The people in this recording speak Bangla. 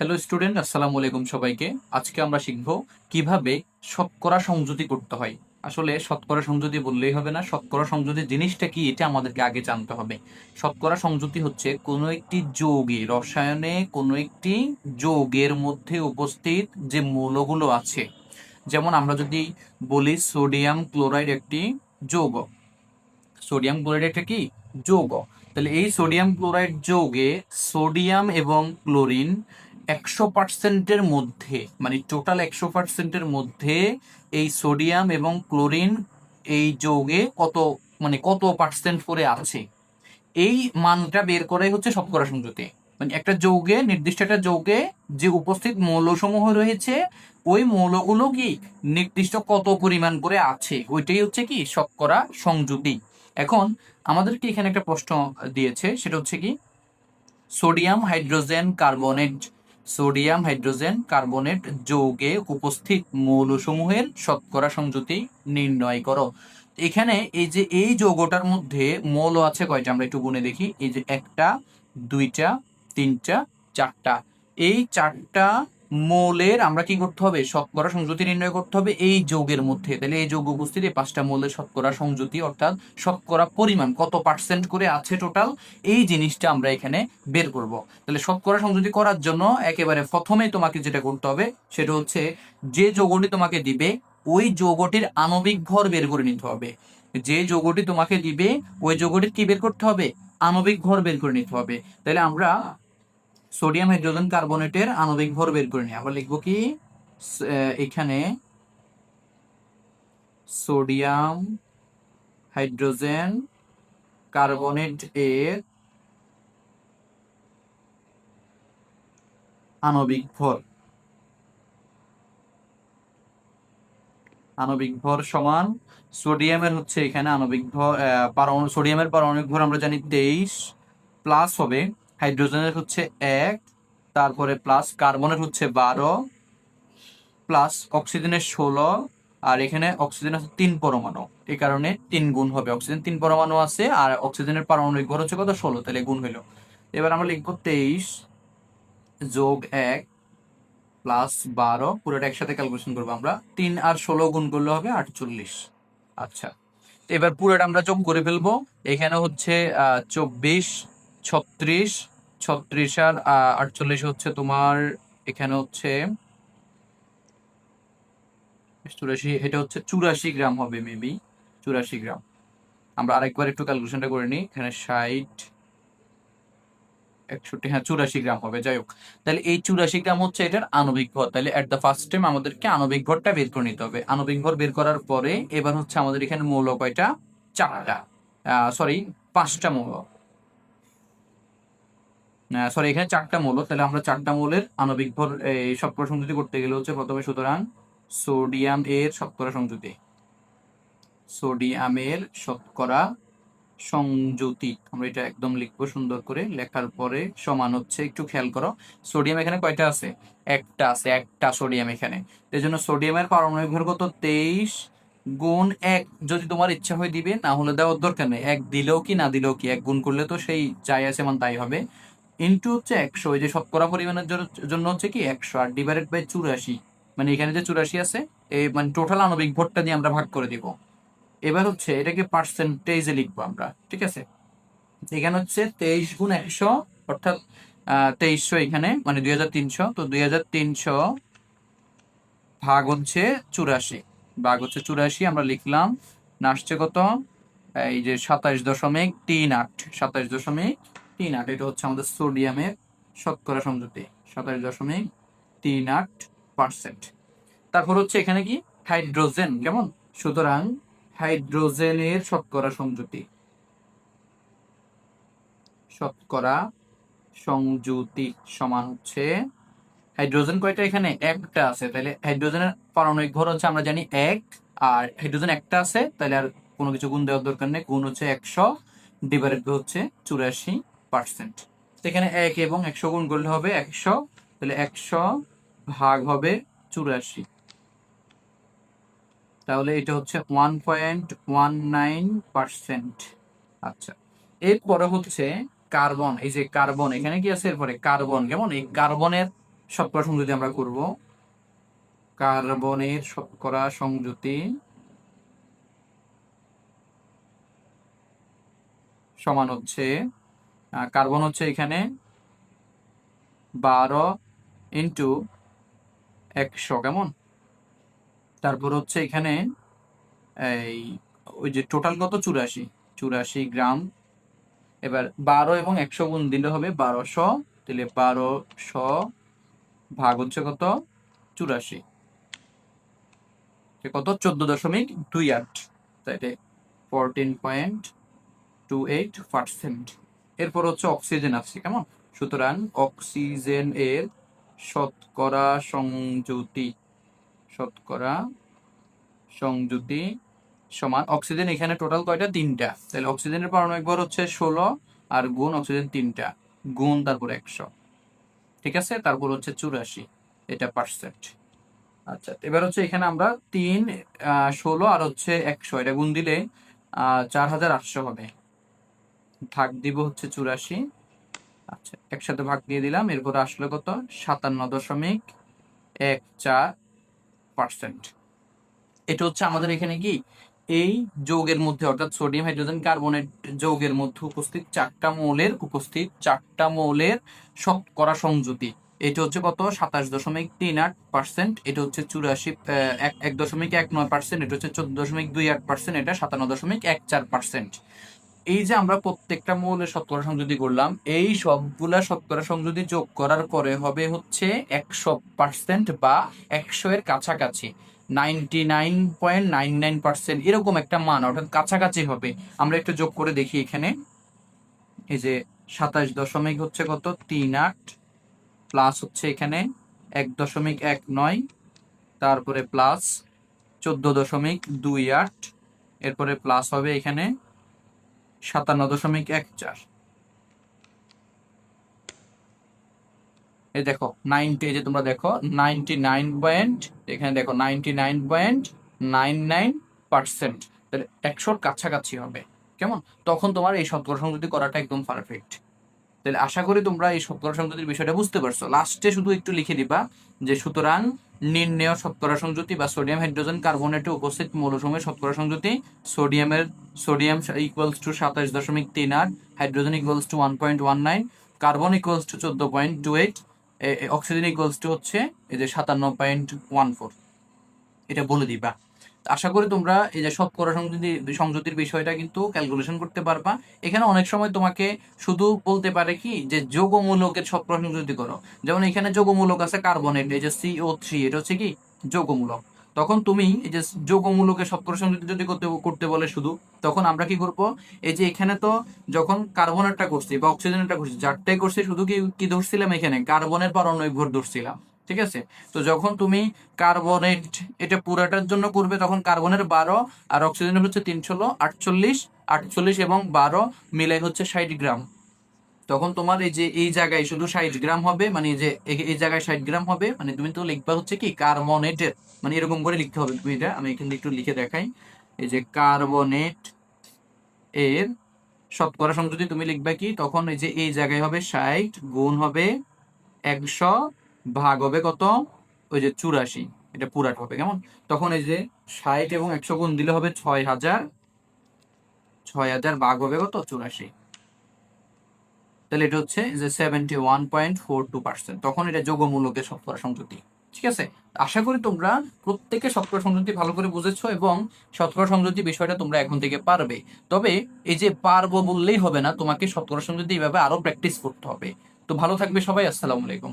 হ্যালো স্টুডেন্ট আসসালামু আলাইকুম সবাইকে। আজকে আমরা শিখব কীভাবে শতকরা সংযুতি করতে হয়। আসলে শতকরা সংযুতি বললেই হবে না, শতকরা সংযুতি জিনিসটা কি, এটা আমাদেরকে আগে জানতে হবে। শতকরা সংযুতি হচ্ছে কোনো একটি যৌগে, রসায়নে কোনো একটি যৌগের মধ্যে উপস্থিত যে মৌলগুলো আছে। যেমন আমরা যদি বলি সোডিয়াম ক্লোরাইড একটি যৌগ। সোডিয়াম ক্লোরাইড একটা কি? যৌগ। তাহলে এই সোডিয়াম ক্লোরাইড যৌগে সোডিয়াম এবং ক্লোরিন একশো পার্সেন্টের মধ্যে মানে টোটাল একশো পার্সেন্টের মধ্যে এই সোডিয়াম এবং ক্লোরিন এই যৌগে কত মানে কত পার্সেন্ট করে আছে? এই মানটা বের করাই হচ্ছে শতকরা সংযুতি মানে একটা যৌগে, নির্দিষ্ট একটা যৌগে যে উপস্থিত মৌলসমূহ রয়েছে, ওই মৌলগুলো কি নির্দিষ্ট কত পরিমাণ করে আছে? ওইটাই হচ্ছে কি শতকরা সংযুতি এখন আমাদেরকে এখানে একটা প্রশ্ন দিয়েছে, সেটা হচ্ছে কি? Sodium hydrogen carbonate sodium hydrogen carbonate যৌগে উপস্থিত মৌলসমূহের শতকরা সংযুতি নির্ণয় করো। এখানে এই যে এই যৌগটার মধ্যে মৌল আছে কয়টা? আমরা একটু গুনে দেখি। এই যে একটা, দুইটা, তিনটা, চারটা। এই চারটা মৌলের আমরা কি করতে হবে? শতকরা সংযুতি নির্ণয় করতে হবে এই যৌগের মধ্যে। তাহলে এই যৌগ এই পাঁচটা মৌলের শতকরা সংযুতি অর্থাৎ শতকরা পরিমাণ কত পার্সেন্ট করে আছে টোটাল এই জিনিসটা আমরা এখানে বের করব। তাহলে শতকরা সংযুতি করার জন্য একেবারে প্রথমে তোমাকে যেটা করতে হবে, সেটা হচ্ছে যে যৌগটি তোমাকে দিবে, ওই যৌগটির আণবিক ভর বের করে নিতে হবে। যে যৌগটি তোমাকে দিবে, ওই যৌগটির কি বের করতে হবে? আণবিক ভর বের করে নিতে হবে। তাহলে আমরা সোডিয়াম হাইড্রোজেন কার্বনেটের আণবিক ভর বের করে নিই। আমরা লিখব কি? এখানে সোডিয়াম হাইড্রোজেন কার্বনেট এর আণবিক ভর। আণবিক ভর সমান সোডিয়ামের হচ্ছে এখানে আণবিক ভর সোডিয়ামের পারমাণবিক ভর আমরা জানি তেইশ, প্লাস হবে হাইড্রোজেনের হচ্ছে এক, তারপরে প্লাস কার্বনের হচ্ছে বারো প্লাস অক্সিজেনের ষোলো, আর এখানে অক্সিজেন আছে তিন পরমাণু। এই কারণে তিন গুণ হবে। অক্সিজেন তিন পরমাণু আছে, আর অক্সিজেনের পারমাণবিক ভর হচ্ছে কত? ষোলো। তাহলে গুণ হইল। এবার আমরা লিখব তেইশ যোগ এক প্লাস বারো, পুরোটা একসাথে ক্যালকুলেশন করব আমরা। তিন আর ষোলো গুণ করলে হবে আটচল্লিশ। আচ্ছা। এবার পুরোটা আমরা যোগ করে ফেলব। এখানে হচ্ছে চব্বিশ ছত্রিশ ছত্রিশ আর আটচল্লিশ হচ্ছে তোমার, এখানে হচ্ছে চুরাশি, এটা হচ্ছে চুরাশি গ্রাম হবে মেবি চুরাশি গ্রাম। আমরা আরেকবার একটু ক্যালকুলেশনটা করে নিই, এখানে ষাট, একষট্টি হ্যাঁ চুরাশি গ্রাম হবে, যাই হোক। তাহলে এই চুরাশি গ্রাম হচ্ছে এটার আণবিক ভর। তাহলে এট দ্য ফার্স্ট টাইম আমাদেরকে আণবিক ভরটা বের করে নিতে হবে। আণবিক ভর বের করার পরে এবার হচ্ছে আমাদের এখানে মৌল কয়টা? চারটা সরি পাঁচটা মৌল সরি এখানে চারটা মৌল। তাহলে আমরা চারটা মৌলের আণবিক ভর এই শতকরা সংযুতি করতে গেলে হচ্ছে প্রথমে সুতরাং সোডিয়াম এর শতকরা সংযুতি সোডিয়ামের শতকরা সংযুতি আমরা এটা একদম লিখব সুন্দর করে। লেখার পরে সমান হচ্ছে, একটু খেয়াল করো, সোডিয়াম এখানে কয়টা আছে? একটা আছে, একটা সোডিয়াম এখানে। এই জন্য সোডিয়ামের পারমাণবিক ভর কত? তেইশ গুণ এক। যদি তোমার ইচ্ছা হয় দিবে, না হলে দেওয়ার দরকার নেই। এক দিলেও কি, না দিলেও কি, এক গুণ করলে তো সেই যাই আছে মান তাই হবে। ইন্টু হচ্ছে একশো, এই যে শতকরা পরিমাণের জন্য- হচ্ছে কি একশো আর ডিভাইডেড বাই চুরাশি। মানে এখানে যে চুরাশি আছে এই মানে টোটাল আণবিক ভোটটা দিয়ে আমরা ভাগ করে দিব। এবার হচ্ছে এটাকে পার্সেন্টেজে লিখব আমরা, ঠিক আছে? এখানে হচ্ছে তেইশ গুণ একশো, অর্থাৎ তেইশশো এখানে মানে দুই হাজার তিনশো, তো দুই হাজার তিনশো ভাগ হচ্ছে চুরাশি। ভাগ হচ্ছে চুরাশি, আমরা লিখলাম আসছে কত? এই যে সাতাশ দশমিক তিন আট, সাতাশ দশমিক তিন আট, এটা হচ্ছে আমাদের সোডিয়ামের শতকরা সংযুতি সাতাইশ দশমিক তিন আট পার্সেন্ট। তারপর হচ্ছে এখানে কি? হাইড্রোজেন, কেমন? সুতরাং হাইড্রোজেনের শতকরা সংযুতি শতকরা সংযুতি সমান হচ্ছে হাইড্রোজেন কয়টা এখানে? একটা আছে। তাহলে হাইড্রোজেনের পারমাণবিক ভর হচ্ছে আমরা জানি এক, আর হাইড্রোজেন একটা আছে, তাহলে আর কোনো কিছু গুণ দেওয়ার দরকার নেই। গুণ হচ্ছে একশো, ডিভাইডেড হচ্ছে চুরাশি পার্সেন্ট এখানে এক এবং একশো গুণ করলে হবে একশো, তাহলে একশো ভাগ হবে চুরাশি। তাহলে এটা হচ্ছে one point one nine percent আচ্ছা এরপরে হচ্ছে কার্বন, এই যে কার্বন, এখানে কি আছে? এরপরে কার্বন, কেমন? এই কার্বনের শতকরা সংযুতি আমরা করব। কার্বনের শতকরা সংযুতি সমান হচ্ছে কার্বন হচ্ছে এখানে বারো ইন্টু একশো, কেমন? তারপর হচ্ছে এখানে এই ওই যে টোটাল কত? চুরাশি। চুরাশি গ্রাম। এবার বারো এবং একশো গুণ দিলে হবে বারোশো। তাহলে বারোশো ভাগ হচ্ছে কত? চুরাশি। কত? চোদ্দ দশমিক দুই আট। তাইলে fourteen point two eight percent এরপর হচ্ছে অক্সিজেন আছে, কেমন? সুতরাং অক্সিজেন এর শতকরা সংযুতি শতকরা সংযুতি সমান অক্সিজেন এখানে টোটাল কয়টা? তিনটা। তাহলে অক্সিজেনের পারমাণবিক ভর হচ্ছে ষোলো আর গুণ অক্সিজেন তিনটা। গুণ তারপর একশো। ঠিক আছে? তারপর হচ্ছে চুরাশি। এটা পার্সেন্ট আচ্ছা এবার হচ্ছে এখানে আমরা তিন ষোলো আর হচ্ছে একশো। এটা গুণ দিলে চার হাজার আটশো হবে। ভাগ দিব হচ্ছে চুরাশি। আচ্ছা একসাথে ভাগ দিয়ে দিলাম, এরপর আসলে কত? সাতান্ন দশমিক এক চার পার্সেন্ট। এটা হচ্ছে আমাদের এখানে কি? এই যৌগের মধ্যে, অর্থাৎ সোডিয়াম হাইড্রোজেন কার্বনেট যৌগের মধ্যে উপস্থিত চারটা মৌলের উপস্থিত চারটা মৌলের শতকরা সংযুতি। এটা হচ্ছে কত? সাতাশ দশমিক তিন আট পার্সেন্ট। এটা হচ্ছে চুরাশি এক দশমিক এক নয় পার্সেন্ট। এটা হচ্ছে চোদ্দ দশমিক দুই আট পার্সেন্ট। এটা সাতান্ন দশমিক এক চার পার্সেন্ট। এই যে আমরা প্রত্যেকটা মৌলের শতকরা সংযুতি করলাম, এই সবগুলা শতকরা সংযুতি যোগ করার পরে হবে হচ্ছে একশো পার্সেন্ট বা একশো এর কাছাকাছি। Ninety nine point nine nine percent এরকম একটা মান, অর্থাৎ কাছাকাছি হবে। আমরা একটু যোগ করে দেখি এখানে। এই যে সাতাশ দশমিক হচ্ছে কত? তিন আট প্লাস হচ্ছে এখানে এক দশমিক এক নয়, তারপরে প্লাস চোদ্দ দশমিক দুই আট, এরপরে প্লাস হবে এখানে সাতান্ন দশমিক এক চার। এই দেখো, নাইনটি, এই যে তোমরা দেখো, নাইনটি নাইন পয়েন্ট, এখানে দেখো ninety nine point nine nine percent. তাহলে একশোর কাছাকাছি হবে। কেমন? তখন তোমার এই শতকরা সংযুতি করাটা একদম পারফেক্ট তাহলে আশা করি তোমরা এই শতকরা সংযুতির বিষয়টা বুঝতে পারছ। লাস্টে শুধু একটু লিখে দিবা যে সুতরাং নির্ণেয় শতকরা সংযুতি বা সোডিয়াম হাইড্রোজেন কার্বনেটে উপস্থিত মৌলসমূহের শতকরা সংযুতি, সোডিয়ামের, সোডিয়াম ইকুয়ালস টু সাতাশ দশমিক তিন আট, hydrogen equals to one point one nine carbon equals to চোদ্দ point two eight oxygen equals to হচ্ছে এই যে সাতান্ন পয়েন্ট ওয়ান ফোর এটা বলে দিবা। আশা করি তোমরা এই যে শতকরা সংযুতি সংযুতির বিষয়টা কিন্তু ক্যালকুলেশন করতে পারবা। এখানে অনেক সময় তোমাকে শুধু বলতে পারে কি যে যৌগমূলকের শতকরা সংযুতি করো, যেমন এখানে যৌগমূলক আছে কার্বনেট এই যে সিও থ্রি এটা হচ্ছে কি? যৌগমূলক। তখন তুমি এই যে যৌগমূলকের শতকরা সংযুতি যদি করতে করতে বলে শুধু, তখন আমরা কি করব? এই যে এখানে তো যখন কার্বনেটটা করছি বা অক্সিজেনটা করছি, যারটাই করছি শুধু কি কি ধরছিলাম এখানে? কার্বনের পারমাণবিক ভর ধরছিলাম। ঠিক আছে? তো যখন তুমি কার্বনেট এটা পুরাটার জন্য করবে, তখন কার্বনের বারো আর অক্সিজেনের হচ্ছে তিনশো আটচল্লিশ আটচল্লিশ এবং বারো মিলাই হচ্ছে ষাট গ্রাম। তখন তোমার এই যে, এই জায়গায় শুধু ষাট গ্রাম হবে মানে যে, এই- জায়গায় ষাট গ্রাম হবে মানে তুমি তো লিখবা হচ্ছে কি কার্বনেটের মানে এরকম করে লিখতে হবে তুমি এটা। আমি এখানে একটু লিখে দেখাই। এই যে কার্বনেট এর শতকরা সংযুতি তুমি লিখবা কি, তখন এই যে, এই জায়গায় হবে ষাট গুণ হবে একশো ভাগ হবে কত? ওই যে চুরাশি। এটা পুরাট হবে, কেমন? তখন এই যে ষাট এবং একশো গুণ দিলে হবে ছয় হাজার। ছয় হাজার ভাগ হবে কত? চুরাশি। তাহলে এটা হচ্ছে যে seventy one point four two percent তখন এটা যোগমূলকের শতকরা সংযুক্তি। ঠিক আছে? আশা করি তোমরা প্রত্যেকে শতকরা সংযুক্তি ভালো করে বুঝেছ এবং শতকরা সংযুক্তি বিষয়টা তোমরা এখন থেকে পারবে। তবে এই যে পারব বললেই হবে না, তোমাকে শতকরা সংযুতি এইভাবে আরও প্র্যাকটিস করতে হবে। তো ভালো থাকবে সবাই, আসসালামু আলাইকুম।